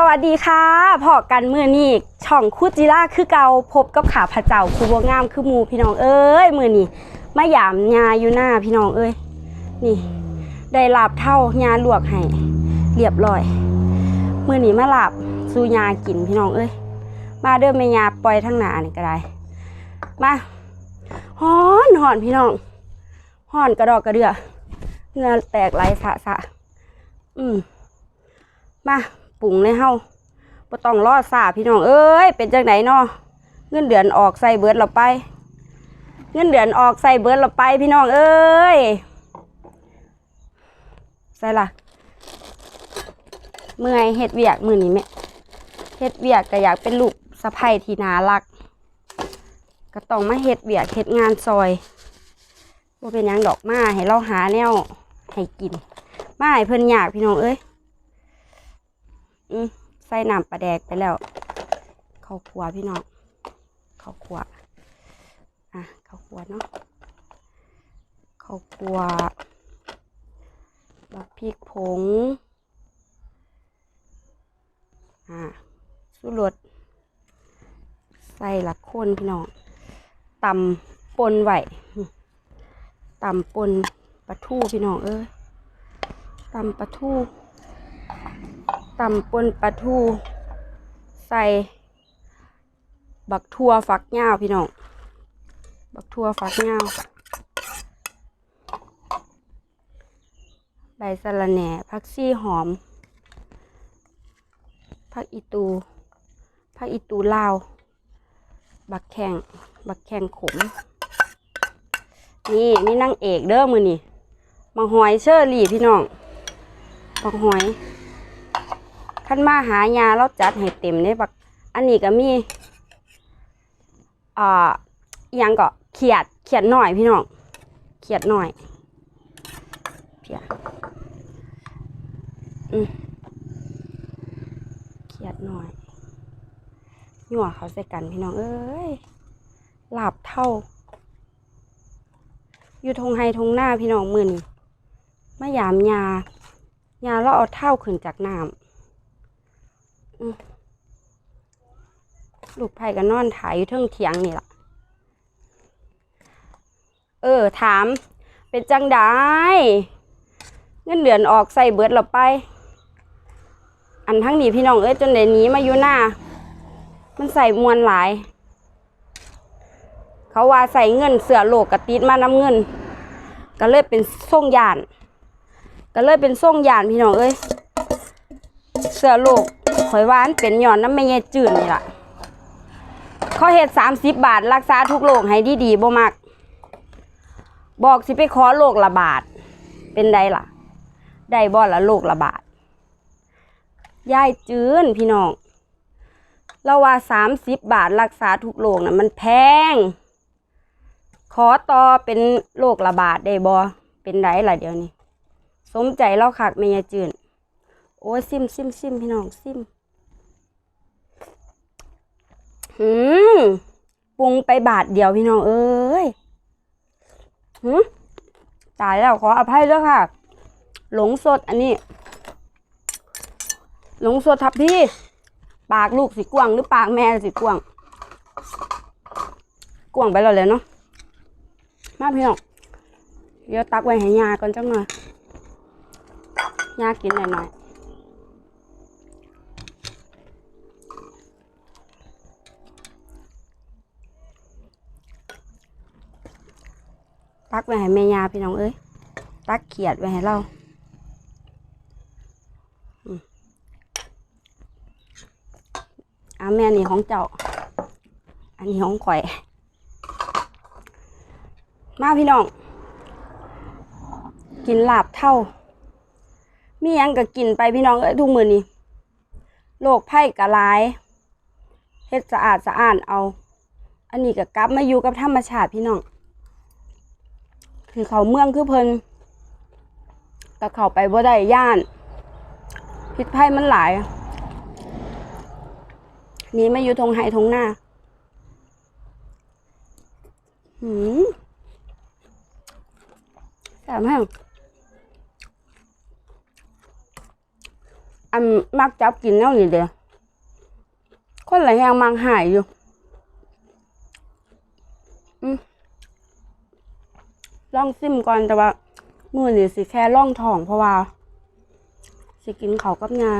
สวัสดีค่ะพอกันมือนี่ช่องคุจิล่าคือเกาพบกับขาพระเจ้าคูบวงามคือมูพี่น้องเอ้ยมือนี่มาหยามยาอยู่หน้าพี่น้องเอ้ยนี่ ได้ลาบเท่ายาลวกให้เรียบร้อยมือนี่มาลาบสูยากินพี่น้องเอ้ยมาเด้อแม่ยาปล่อยทั้งหนานี่ก็ได้มาฮ้อนหอนพี่น้องฮ้อนกระดอกกระเดือเงือแตกไหลสะสะอืมมา ปรุงเลยเฮาบ่ต้องรอสาพี่น้องเอ้ยเป็นจังไหนเนาะเงินเดือนออกใส่เบิดเราไป เงินเดือนออกใส่เบิดเราไปพี่น้องเอ้ยใส่ละเมื่อยเฮ็ดเวียกมือนี้แม่เฮ็ดเวียกก็อยากเป็นลูกสะใภ้ที่น่ารัก ก็ต้องมาเฮ็ดเวียกเฮ็ดงานซอยว่าเป็นยังดอกมาให้เราหาแนวให้กินมาให้เพิ่นอยากพี่น้องเอ้ย อืมใส่น้ำปลาแดกไปแล้วข้าวคั่วพี่น้องข้าวคั่วอะข้าวคั่วเนาะข้าวคั่วบักพริกผงอะสุรสใส่ละคนพี่น้องตำปนไหวตำปนปลาทูพี่น้องเอ้ยตำปลาทู ตำปนปลาทู ใส่ บักทั่วฟักยาพี่น้อง บักทั่วฟักยาใบสะระแหน่ผักซี่หอมผักอีตูผักอีตูลาว บักแข่งบักแข่งขม นี่นี่นางเอกเด้อมือนี่บักหอยเชอรี่พี่น้องบักหอย ขั้นมาหายาเราจัดให้เต็มเลยบักอันนี้ก็มีอ่ายังก็เขียดเขียดหน่อยพี่น้องเขียดหน่อยเพียอืมเขียดหน่อยหยั่วเขาใส่กันพี่น้องเอ้ยหลับเท่า อยู่ทงไฮทงหน้าพี่น้องมือนี่มายามยายาเราเอาเท่าขึ้นจากน้ำ ลูกไผ่ก็นอนถ่ายอยู่เทิงเถียงนี่ล่ะ เออ ถาม เป็นจังได้เงินเดือนออกใส่เบิดเราไป อันทั้งนี้พี่น้องเอ้ยจนเดี๋ยวนี้มาอยู่หน้า มันใส่มวลหลาย เขาว่าใส่เงินเสือโลกกระติดมาน้ำเงิน ก็เลยเป็นส่งยาน ก็เลยเป็นส่งยานพี่น้องเอ้ยเสือโลก ข่อยว่าอันเป็นหย่อนน้ำไม่เงยจืดนี่ล่ะเขาเฮ็ดสามสิบบาท รักษาทุกโรคให้ดีดีๆบ่มัก บอกสิไปขอโรคระบาด เป็นไดล่ะ ได้บ่ละโรคระบาดยายจืนพี่น้องเราว่าสามสิบบาทรักษาทุกโรคน่ะมันแพง ขอต่อเป็นโรคระบาดได้บ่เป็นไรล่ะเดี๋ยวนี้ สมใจเราคักแม่ยจืนโอ้ซิมซิมซิมพี่น้องซิม หืมปรุงไปบาทเดียวพี่น้องเอ้ยหืมตายแล้วขออภัยด้วยค่ะ หลงสดอันนี้ หลงสดทับพี่ ปากลูกสิกวางหรือปากแม่สิกวางกวางไปแล้วเลยเนาะ มาพี่น้อง เดี๋ยวตักไว้ให้ยาก่อนจังหน่อยยากินหน่อยๆ ตักไว้ให้แม่ยาพี่น้องเอ้ยตักเขียดไว้ให้เราอืมอ่าแม่นี่ของเจ้า อันนี้ของข่อย มาพี่น้อง กินลาบเท่า มียังก็กินไปพี่น้องเอ้ยทุกมือนี้โรคไผ่กะลายเฮ็ดสะอาดสะอาดเอา อันนี้ก็กลับมาอยู่กับธรรมชาติพี่น้อง คือเขาเมืองคือเพิ่นก็เข้าไปบ่ได้ย่านพิษภัยมันหลายนี่มาอยู่ทงไห้ทงหน้าหืมแซ่บมากอันอันมักจับกินแนวนี้เด้อคนหลายแหงมังหายอยู่ อืม ลองซิมก่อนแต่ว่ามือนี้สิแค่ล่องท้องเพราะว่า สิกินเขากับงา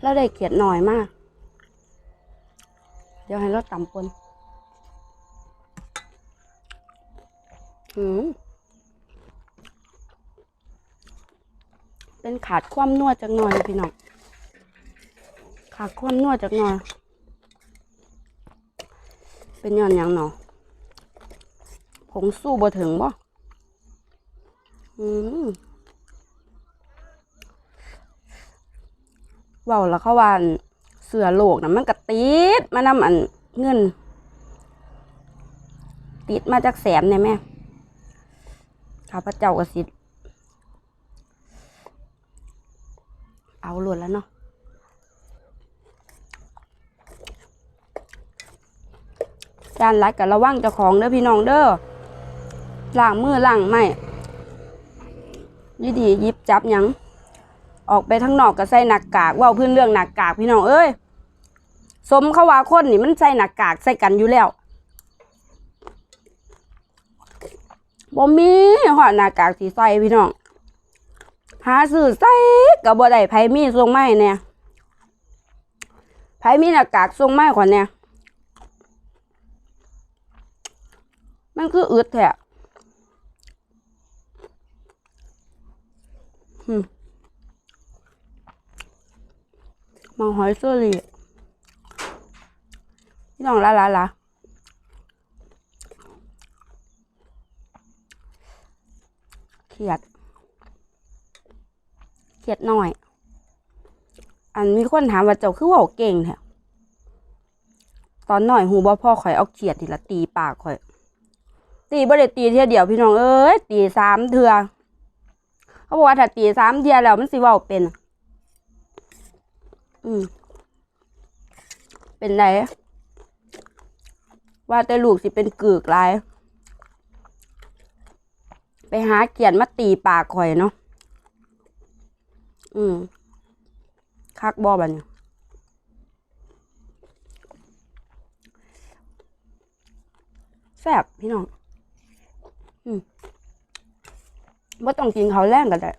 แล้วได้เขียดหน่อยมาก เดี๋ยวให้เราตำปนอืมเป็นขาดความนวดจักหน่อยพี่น้องขาดความนวดจักหน่อย เป็นย้อนยังหนอ ผงสู้บ่ถึงบ่อืมเว้าแล้วเขาวันเสือโลกนะมันก็ติดมานำอันเงิน ติดมาจากแสนเนี่ยแม่ข้าพเจ้าก็สิเอาหลุดแล้วเนาะจานรัดกับระวังเจ้าของเด้อพี่น้องเด้อ ล้างมือล้างไม่ยี่ดียิบจับยัง ออกไปทั้งนอกก็ใส่หนักกากเว่าพื้นเรื่องหนักกากพี่น้องเอ้ย สมเขาว่าคนนี่มันใส่หนักกากใส่กันอยู่แล้วบ่มีหอดหน้ากากสีใส่พี่น้อง หาซื้อใส่กับบ่ได้ไผมีทรงไม้เนี่ยไผมีหน้ากากทรงไม้ก่อนเนี่ยมันคืออึดแท้ มมาหอยเซอรี่พี่น้องละละละเขียด เขียดหน่อย อันมีคนถามว่าเจ้าคือว่าเก่งแท้ตอนหน่อยหูบ่พ่อข่อยเอาเขียดทีละตีปากข่อย ตีบ่ได้ตีเทียเดียวพี่น้องเอ้ยตีสามเทือ เขาบอกว่าถ้าตีสามเทียแล้วมันสิว้าเป็น อืม เป็นไรว่าแต่ลูกสิเป็นกึกหลาย ไปหาเกียนมาตีปากข่อยเนาะ อืม คักบอบันแซ่บพี่น้อง อืม ว่าต้องกินเขาวแรงกันได้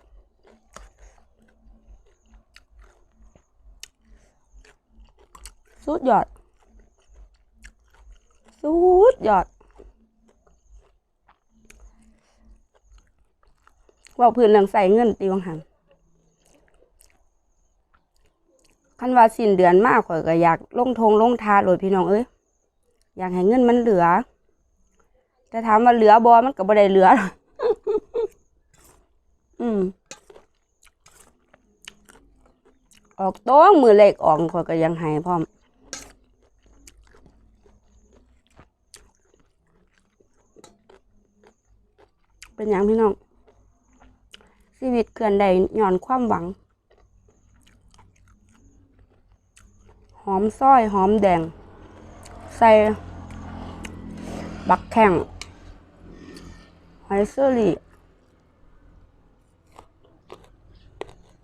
สุดยอด สุดยอดว่าพื้นเรื่องใส่เงินตีวังหันคันว่าสิ้นเดือนมากข่อยก็อยากลงทงลงทาโหลดพี่น้องเอ้ยอยากให้เงินมันเหลือ แต่ถามว่าเหลือบอมันก็บ่ได้เหลืออื ม ออกโต้งมือเล็กออกข่อยก็ยังให้พร้อมเป็นอย่างพี่น้อง ชีวิตเกินใดย่อนความหวัง หอมซ้อยหอมแดง ใส่บักแข่งหอยเซอรี่อืม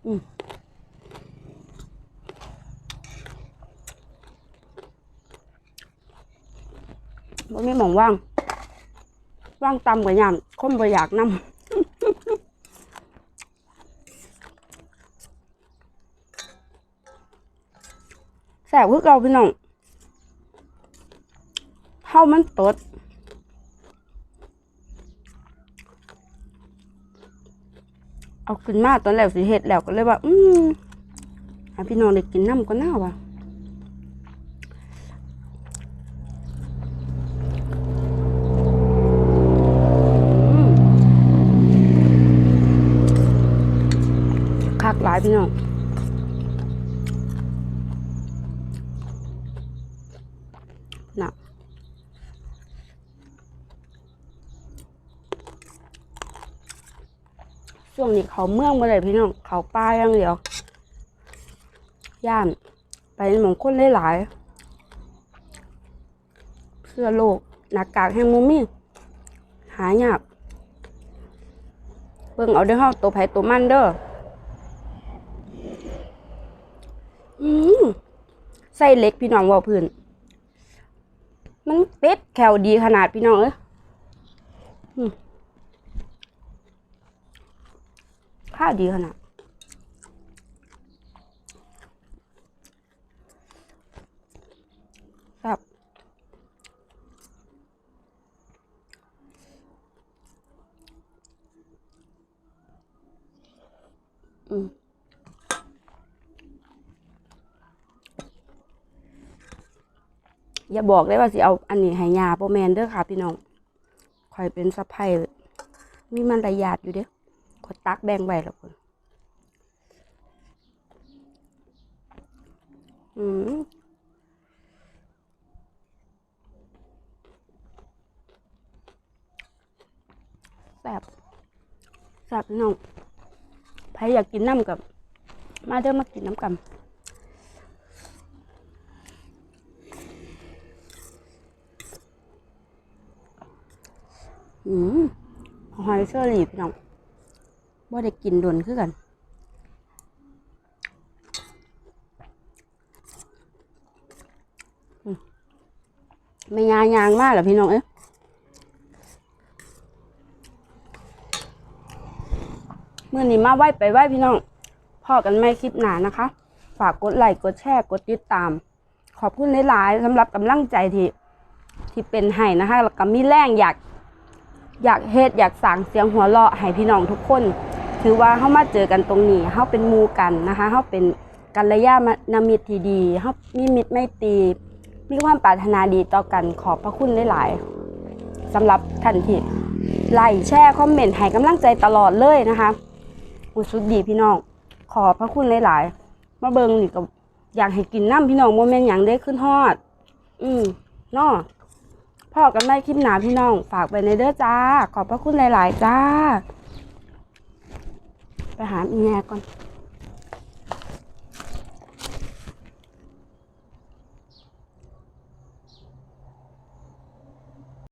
บ่มีหมองว่าง ว่างตำกับยามคมบ่อยากนำแสบคือเก่าพี่น้องเฮามันตด เอาขึ้นมาตอนแรกสิเห็ดแล้วก็เลยว่า อืมให้พี่น้องได้กินน้ำก็น่าว่ะคักหลายพี่น้อง ช่วงนี้เขาเมืองมาเลยพี่น้องเขาป้าอย่างเดียว ย่าน ไปหมองคนหลายๆเสื้อโลกหน้ากากแห่งมุมมี่หายากเบิ่งเอาเด้อเฮาตัวไผตัวมันเด้ออืมไส้เล็กพี่น้องว่าพื้น มันเป็ดแขวดีขนาดพี่น้องเอ้ยอืม ข้าวดีขนาดครับอืมอย่าบอกได้ว่าสิเอาอันนี้ให้ยาโปแมนเด้อค่ะพี่น้องคอยเป็นสะพายมีมันระยาดอยู่เด้อ ขอตักแบ่งไว้แล้วคนอืมแซ่บแซ่บน้องใครอยากกินน้ำกับ มาเด้อมากินน้ำกันอืมหอยเชอรี่พี่น้อง บ่ได้กินดนคือกันอืมไม่ยายางมากเหรอพี่น้องเอ้ยเมื่อนี้มาไหวไปไหวพี่น้องพอกันไม่คลิปหนานะคะ ฝากกดไลค์กดแชร์กดติดตาม ขอบคุณหลายๆสำหรับกำลังใจที่ที่เป็นให้นะคะแล้วก็มีแรงอยาก อยากเฮ็ดอยากสั่งเสียงหัวเราะให้พี่น้องทุกคน ถือว่าเฮามาเจอกันตรงนี้เฮาเป็นมูกันนะคะเฮาเป็นกัลยาณมิตรที่ดีเฮามีมิตรไม่ตี มีความปรารถนาดีต่อกันขอบพระคุณหลายๆสำหรับท่านที่ไลค์แชร์คอมเมนต์ให้กำลังใจตลอดเลยนะคะอ้สุดดีพี่น้องขอบพระคุณหลายๆ มาเบิงนี่ก็อยากให้กินน้ำพี่น้องโมเมนต์อย่างได้ขึ้นฮอด อืมนาะพ่อกันไม่คลิปหนาพี่น้อง ฝากไปในเด้อจ้า ขอบพระคุณหลาย ๆ จ้า หาอีแง่ก่อน